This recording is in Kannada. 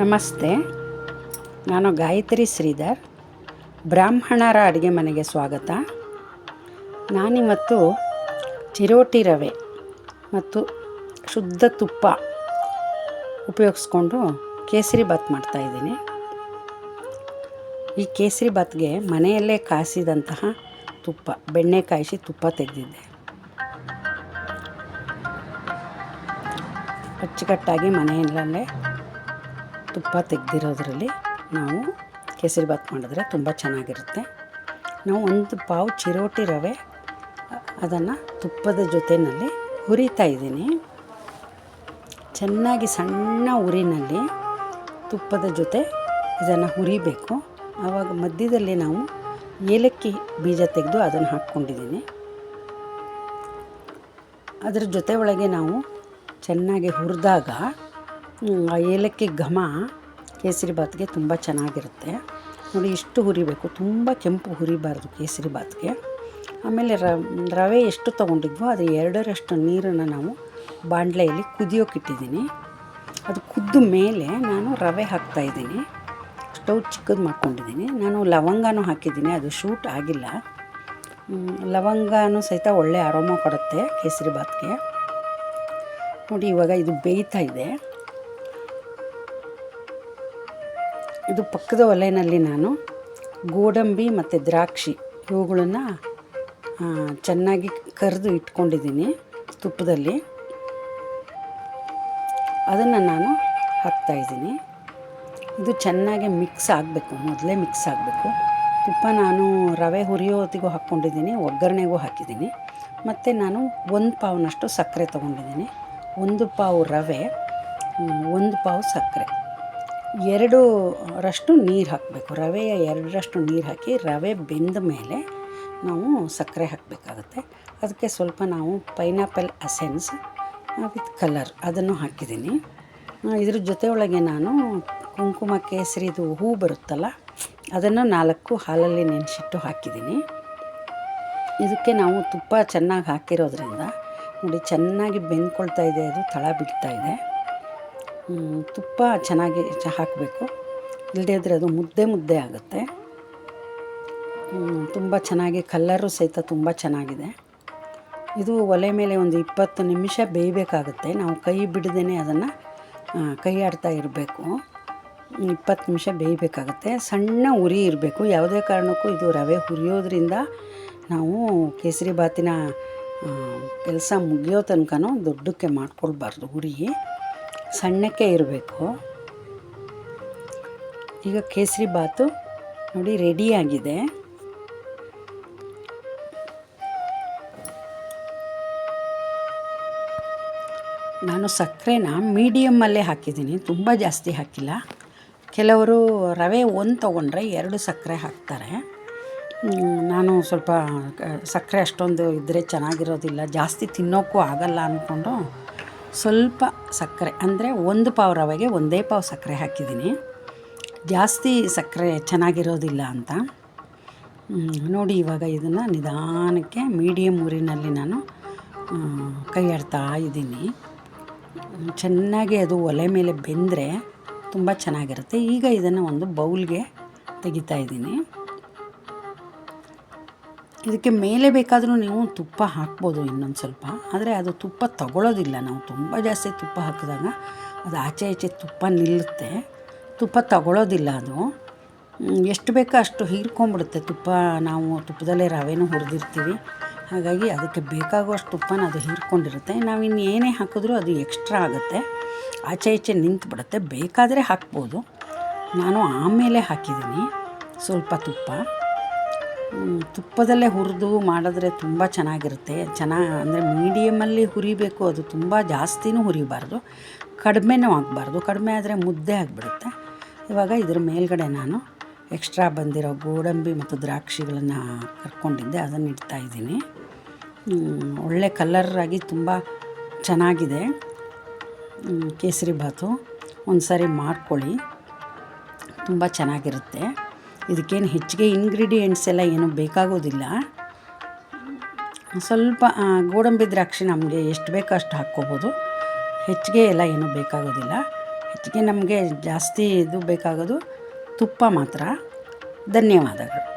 ನಮಸ್ತೆ. ನಾನು ಗಾಯತ್ರಿ ಶ್ರೀಧರ್. ಬ್ರಾಹ್ಮಣರ ಅಡುಗೆ ಮನೆಗೆ ಸ್ವಾಗತ. ನಾನಿವತ್ತು ಚಿರೋಟಿ ರವೆ ಮತ್ತು ಶುದ್ಧ ತುಪ್ಪ ಉಪಯೋಗಿಸ್ಕೊಂಡು ಕೇಸರಿ ಬಾತ್ ಮಾಡ್ತಾಯಿದ್ದೀನಿ ಈ ಕೇಸರಿ ಬಾತ್ಗೆ ಮನೆಯಲ್ಲೇ ಕಾಯಿಸಿದಂತಹ ತುಪ್ಪ, ಬೆಣ್ಣೆ ಕಾಯಿಸಿ ತುಪ್ಪ ತೆಗೆದಿದ್ದೆ. ಅಚ್ಚುಕಟ್ಟಾಗಿ ಮನೆಯಲ್ಲೇ ತುಪ್ಪ ತೆಗೆದಿರೋದ್ರಲ್ಲಿ ನಾವು ಕೇಸರಿ ಬಾತ್ ಮಾಡಿದ್ರೆ ತುಂಬ ಚೆನ್ನಾಗಿರುತ್ತೆ. ನಾವು ಒಂದು ಪಾವು ಚಿರೋಟಿ ರವೆ, ಅದನ್ನು ತುಪ್ಪದ ಜೊತೆಯಲ್ಲಿ ಹುರಿತಾ ಇದ್ದೀನಿ. ಚೆನ್ನಾಗಿ ಸಣ್ಣ ಉರಿನಲ್ಲಿ ತುಪ್ಪದ ಜೊತೆ ಇದನ್ನು ಹುರಿಬೇಕು. ಆವಾಗ ಮಧ್ಯದಲ್ಲಿ ನಾವು ಏಲಕ್ಕಿ ಬೀಜ ತೆಗೆದು ಅದನ್ನು ಹಾಕ್ಕೊಂಡಿದ್ದೀನಿ. ಅದರ ಜೊತೆ ಒಳಗೆ ನಾವು ಚೆನ್ನಾಗಿ ಹುರಿದಾಗ ಏಲಕ್ಕಿ ಘಮ ಕೇಸರಿ ಬಾತ್ಗೆ ತುಂಬ ಚೆನ್ನಾಗಿರುತ್ತೆ. ನೋಡಿ, ಇಷ್ಟು ಹುರಿಬೇಕು. ತುಂಬ ಕೆಂಪು ಹುರಿಬಾರ್ದು ಕೇಸರಿ ಬಾತ್ಗೆ ಆಮೇಲೆ ರವೆ ಎಷ್ಟು ತೊಗೊಂಡಿದ್ವೋ ಅದು ಎರಡರಷ್ಟು ನೀರನ್ನು ನಾವು ಬಾಣಲೆಯಲ್ಲಿ ಕುದಿಯೋಕ್ಕಿಟ್ಟಿದ್ದೀನಿ ಅದು ಕುದ್ದ ಮೇಲೆ ನಾನು ರವೆ ಹಾಕ್ತಾಯಿದ್ದೀನಿ ಸ್ಟವ್ ಚಿಕ್ಕದು ಮಾಡ್ಕೊಂಡಿದ್ದೀನಿ. ನಾನು ಲವಂಗನೂ ಹಾಕಿದ್ದೀನಿ. ಅದು ಶೂಟ್ ಆಗಿಲ್ಲ. ಲವಂಗನೂ ಸಹಿತ ಒಳ್ಳೆ ಅರೋಮ ಕೊಡುತ್ತೆ ಕೇಸರಿ ಬಾತ್ಗೆ ನೋಡಿ, ಇವಾಗ ಇದು ಬೇಯ್ತಾ ಇದೆ. ಇದು ಪಕ್ಕದ ಒಲೆಯಲ್ಲಿ ನಾನು ಗೋಡಂಬಿ ಮತ್ತು ದ್ರಾಕ್ಷಿ ಇವುಗಳನ್ನು ಚೆನ್ನಾಗಿ ಕರೆದು ಇಟ್ಕೊಂಡಿದ್ದೀನಿ ತುಪ್ಪದಲ್ಲಿ. ಅದನ್ನು ನಾನು ಹಾಕ್ತಾಯಿದ್ದೀನಿ ಇದು ಚೆನ್ನಾಗಿ ಮಿಕ್ಸ್ ಆಗಬೇಕು, ಮೊದಲೇ ಮಿಕ್ಸ್ ಆಗಬೇಕು. ತುಪ್ಪ ನಾನು ರವೆ ಹುರಿಯೋತಿಗೂ ಹಾಕ್ಕೊಂಡಿದ್ದೀನಿ, ಒಗ್ಗರಣೆಗೂ ಹಾಕಿದ್ದೀನಿ. ಮತ್ತು ನಾನು ಒಂದು ಪಾವ್ನಷ್ಟು ಸಕ್ಕರೆ ತೊಗೊಂಡಿದ್ದೀನಿ. ಒಂದು ಪಾವು ರವೆ ಒಂದು ಪಾವು ಸಕ್ಕರೆ. ಎರಡು ರಷ್ಟು ನೀರು ಹಾಕಬೇಕು. ರವೆಯ ಎರಡರಷ್ಟು ನೀರು ಹಾಕಿ ರವೆ ಬೆಂದ ಮೇಲೆ ನಾವು ಸಕ್ಕರೆ ಹಾಕಬೇಕಾಗುತ್ತೆ. ಅದಕ್ಕೆ ಸ್ವಲ್ಪ ನಾವು ಪೈನಾಪಲ್ ಅಸೆನ್ಸ್ ವಿತ್ ಕಲರ್ ಅದನ್ನು ಹಾಕಿದ್ದೀನಿ. ಇದ್ರ ಜೊತೆ ಒಳಗೆ ನಾನು ಕುಂಕುಮ ಕೇಸರಿದು ಹೂ ಬರುತ್ತಲ್ಲ, ಅದನ್ನು ನಾಲ್ಕು ಹಾಲಲ್ಲಿ ನೆನೆಸಿಟ್ಟು ಹಾಕಿದ್ದೀನಿ. ಇದಕ್ಕೆ ನಾವು ತುಪ್ಪ ಚೆನ್ನಾಗಿ ಹಾಕಿರೋದ್ರಿಂದ ನೋಡಿ ಚೆನ್ನಾಗಿ ಬೆಂದ್ಕೊಳ್ತಾ ಇದೆ, ಅದು ತಳ ಬಿಡ್ತಾ ಇದೆ. ತುಪ್ಪ ಚೆನ್ನಾಗಿ ಚ ಹಾಕಬೇಕು. ಇಲ್ಲದೇ ಇದ್ದರೆ ಅದು ಮುದ್ದೆ ಮುದ್ದೆ ಆಗುತ್ತೆ. ತುಂಬ ಚೆನ್ನಾಗಿ ಕಲ್ಲರು ಸಹಿತ ತುಂಬ ಚೆನ್ನಾಗಿದೆ. ಇದು ಒಲೆ ಮೇಲೆ ಒಂದು ಇಪ್ಪತ್ತು ನಿಮಿಷ ಬೇಯಬೇಕಾಗುತ್ತೆ. ನಾವು ಕೈ ಬಿಡದೇ ಅದನ್ನು ಕೈ ಆಡ್ತಾ ಇರಬೇಕು. ಇಪ್ಪತ್ತು ನಿಮಿಷ ಬೇಯಬೇಕಾಗುತ್ತೆ. ಸಣ್ಣ ಉರಿ ಇರಬೇಕು. ಯಾವುದೇ ಕಾರಣಕ್ಕೂ ಇದು ರವೆ ಹುರಿಯೋದ್ರಿಂದ ನಾವು ಕೇಸರಿ ಬಾತಿನ ಕೆಲಸ ಮುಗಿಯೋ ತನಕನೂ ದೊಡ್ಡಕ್ಕೆ ಮಾಡ್ಕೊಳ್ಬಾರ್ದು ಉರಿ. ಸಣ್ಣಕ್ಕೆ ಇರಬೇಕು. ಈಗ ಕೇಸರಿ ಬಾತು ನೋಡಿ ರೆಡಿಯಾಗಿದೆ ನಾನು ಸಕ್ಕರೆನ ಮೀಡಿಯಮ್ಮಲ್ಲೇ ಹಾಕಿದ್ದೀನಿ, ತುಂಬ ಜಾಸ್ತಿ ಹಾಕಿಲ್ಲ. ಕೆಲವರು ರವೆ ಒಂದು ತೊಗೊಂಡ್ರೆ ಎರಡು ಸಕ್ಕರೆ ಹಾಕ್ತಾರೆ. ನಾನು ಸ್ವಲ್ಪ ಸಕ್ಕರೆ ಅಷ್ಟೊಂದು ಇದ್ದರೆ ಚೆನ್ನಾಗಿರೋದಿಲ್ಲ, ಜಾಸ್ತಿ ತಿನ್ನೋಕ್ಕೂ ಆಗಲ್ಲ ಅಂದ್ಕೊಂಡು ಸ್ವಲ್ಪ ಸಕ್ಕರೆ, ಅಂದರೆ ಒಂದು ಪಾವು ರವೆಗೆ ಒಂದೇ ಪಾವು ಸಕ್ಕರೆ ಹಾಕಿದ್ದೀನಿ. ಜಾಸ್ತಿ ಸಕ್ಕರೆ ಚೆನ್ನಾಗಿರೋದಿಲ್ಲ ಅಂತ. ನೋಡಿ ಇವಾಗ ಇದನ್ನು ನಿಧಾನಕ್ಕೆ ಮೀಡಿಯಮ್ ಊರಿನಲ್ಲಿ ನಾನು ಕೈಯಾಡ್ತಾ ಇದ್ದೀನಿ. ಚೆನ್ನಾಗಿ ಅದು ಒಲೆ ಮೇಲೆ ಬೆಂದರೆ ತುಂಬ ಚೆನ್ನಾಗಿರುತ್ತೆ. ಈಗ ಇದನ್ನು ಒಂದು ಬೌಲ್ಗೆ ತೆಗಿತಾ ಇದ್ದೀನಿ. ಇದಕ್ಕೆ ಮೇಲೆ ಬೇಕಾದರೂ ನೀವು ತುಪ್ಪ ಹಾಕ್ಬೋದು ಇನ್ನೊಂದು ಸ್ವಲ್ಪ. ಆದರೆ ಅದು ತುಪ್ಪ ತಗೊಳ್ಳೋದಿಲ್ಲ ನಾವು ತುಂಬ ಜಾಸ್ತಿ ತುಪ್ಪ ಹಾಕಿದಾಗ ಅದು ಆಚೆ ಈಚೆ ತುಪ್ಪ ನಿಲ್ಲುತ್ತೆ. ತುಪ್ಪ ತಗೊಳ್ಳೋದಿಲ್ಲ ಅದು. ಎಷ್ಟು ಬೇಕೋ ಅಷ್ಟು ಹೀರ್ಕೊಂಬಿಡುತ್ತೆ ತುಪ್ಪ. ನಾವು ತುಪ್ಪದಲ್ಲೇ ರವೆನೂ ಹುರಿದಿರ್ತೀವಿ. ಹಾಗಾಗಿ ಅದಕ್ಕೆ ಬೇಕಾಗುವಷ್ಟು ತುಪ್ಪನ ಅದು ಹೀರ್ಕೊಂಡಿರುತ್ತೆ. ನಾವು ಇನ್ನೇನೇ ಏನೇ ಹಾಕಿದ್ರೂ ಅದು ಎಕ್ಸ್ಟ್ರಾ ಆಗುತ್ತೆ. ಆಚೆ ಈಚೆ ನಿಂತು ಬಿಡುತ್ತೆ ಬೇಕಾದರೆ ಹಾಕ್ಬೋದು. ನಾನು ಆಮೇಲೆ ಹಾಕಿದ್ದೀನಿ. ಸ್ವಲ್ಪ ತುಪ್ಪ. ತುಪ್ಪದಲ್ಲೇ ಹುರಿದು ಮಾಡಿದ್ರೆ ತುಂಬ ಚೆನ್ನಾಗಿರುತ್ತೆ. ಚೆನ್ನಾಗಿ ಅಂದರೆ ಮೀಡಿಯಮಲ್ಲಿ ಹುರಿಬೇಕು, ಅದು ತುಂಬ ಜಾಸ್ತಿನೂ ಹುರಿಬಾರ್ದು, ಕಡಿಮೆನೂ ಆಗಬಾರ್ದು. ಕಡಿಮೆ ಆದರೆ ಮುದ್ದೆ ಆಗಿಬಿಡುತ್ತೆ. ಇವಾಗ ಇದ್ರ ಮೇಲ್ಗಡೆ ನಾನು ಎಕ್ಸ್ಟ್ರಾ ಬಂದಿರೋ ಗೋಡಂಬಿ ಮತ್ತು ದ್ರಾಕ್ಷಿಗಳನ್ನು ಕರ್ಕೊಂಡಿದ್ದೆ, ಅದನ್ನು ಇಡ್ತಾಯಿದ್ದೀನಿ ಒಳ್ಳೆ ಕಲರಾಗಿ ತುಂಬ ಚೆನ್ನಾಗಿದೆ. ಕೇಸರಿ ಭಾತು. ಒಂದು ಸಾರಿ ಮಾಡ್ಕೊಳ್ಳಿ. ತುಂಬ ಚೆನ್ನಾಗಿರುತ್ತೆ. ಇದಕ್ಕೇನು ಹೆಚ್ಚಿಗೆ ಇಂಗ್ರೀಡಿಯೆಂಟ್ಸ್ ಎಲ್ಲ ಏನೂ ಬೇಕಾಗೋದಿಲ್ಲ. ಸ್ವಲ್ಪ ಗೋಡಂಬಿ ದ್ರಾಕ್ಷಿ ನಮಗೆ ಎಷ್ಟು ಬೇಕೋ ಅಷ್ಟು ಹಾಕ್ಕೋಬೋದು. ಹೆಚ್ಚಿಗೆ ಎಲ್ಲ ಏನೂ ಬೇಕಾಗೋದಿಲ್ಲ. ಹೆಚ್ಚಿಗೆ ನಮಗೆ ಜಾಸ್ತಿ ಇದು ಬೇಕಾಗೋದು ತುಪ್ಪ ಮಾತ್ರ. ಧನ್ಯವಾದಗಳು.